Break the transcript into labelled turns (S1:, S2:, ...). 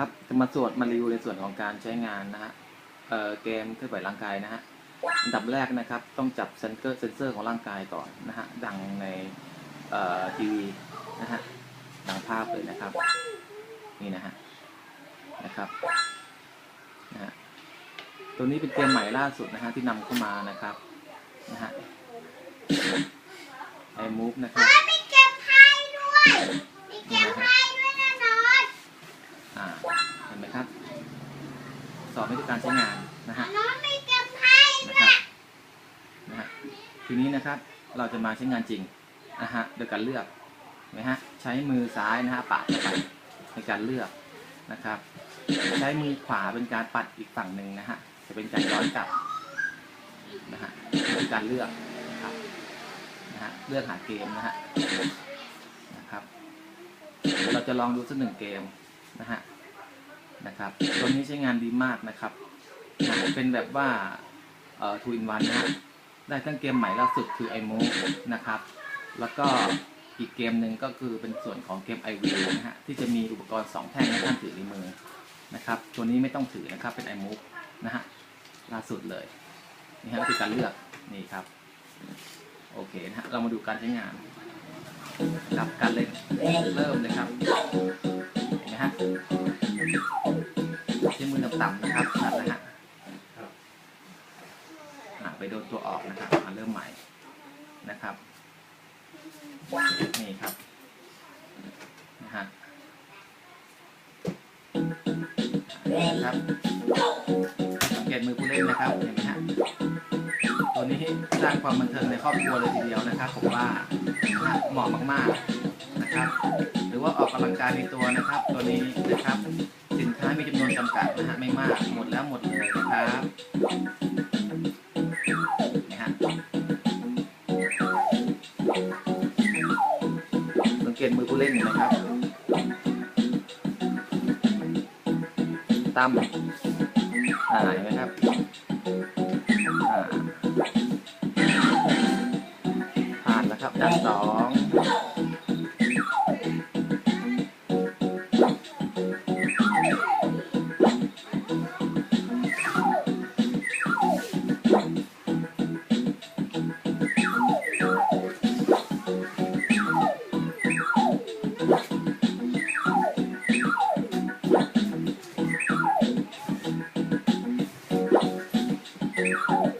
S1: ครับจะมาสวดมารีวิวในส่วนของการใช้งานนะฮะเอ่อเกมเคลื่อนไหวร่างกายนะฮะอันดับแรกนะครับต้องจับเซนเซอร์เซนเซอร์ของร่างกายก่อนนะฮะดังในเอ่อทีวีนะฮะดังภาพเลยนะครับ นี่นะฮะนะครับนะฮะตัวนี้เป็นเกมใหม่ล่าสุดนะฮะที่นำเข้ามานะครับนะฮะไอมูฟนะครับ สอนวิธีการใช้งานนะฮะ
S2: น้องมีเก็บไพ่
S1: นะครับนะฮะทีนี้นะครับเราจะมาใช้งานจริงนะฮะโดยการเลือกเห็นไหมฮะใช้มือซ้ายนะฮะปัดเข้าไปในการเลือกนะครับ ใช้มือขวาเป็นการปัดอีกฝั่งหนึ่งนะฮะจะเป็นการย้อนกลับนะฮะเป็นการเลือกนะครับนะฮะเลือกหาเกมนะฮะนะครับ เราจะลองดูสักหนึ่งเกมนะฮะ นะครับตัวนี้ใช้งานดีมากนะครับนะเป็นแบบว่าเอ่อทูอินวันนะได้ทั้งเกมใหม่ล่าสุดคือ i m o v e นะครับ แล้วก็อีกเกมหนึ่งก็คือเป็นส่วนของเกม i v i e w นะฮะที่จะมีอุปกรณ์2แท่งให้ท่านถือในมือนะครับ ตัวนี้ไม่ต้องถือนะครับเป็น i m o v e นะฮะล่าสุดเลยนี่ฮะก็คือการเลือกนี่ครับโอเคนะฮะเรามาดูการใช้งานกับการเล่นเริ่มเลยครับเห็นไหมฮะ ใช้มือต่ำๆนะครับนั่นะฮะอะไปโดนตัวออกนะครับมาเริ่มใหม่นะครับ นี่ครับนะฮะนะครับสังเกตมือผู้เล่นนะครับเห็นไหมฮะตัวนี้สร้างความบันเทิงในครอบครัวเลยทีเดียวนะครับผมว่าเหมาะมากๆนะครับ หรือว่าออกกำลังกายในตัวนะครับ ตัวนี้นะครับ สินค้ามีจำนวนจำกัดนะฮะไม่มาก หมดแล้วหมดเลยนะครับนะฮะสังเกตมือผู้เล่นนะครับ ตั้มอ่าเห็นไหมครับ Thank you.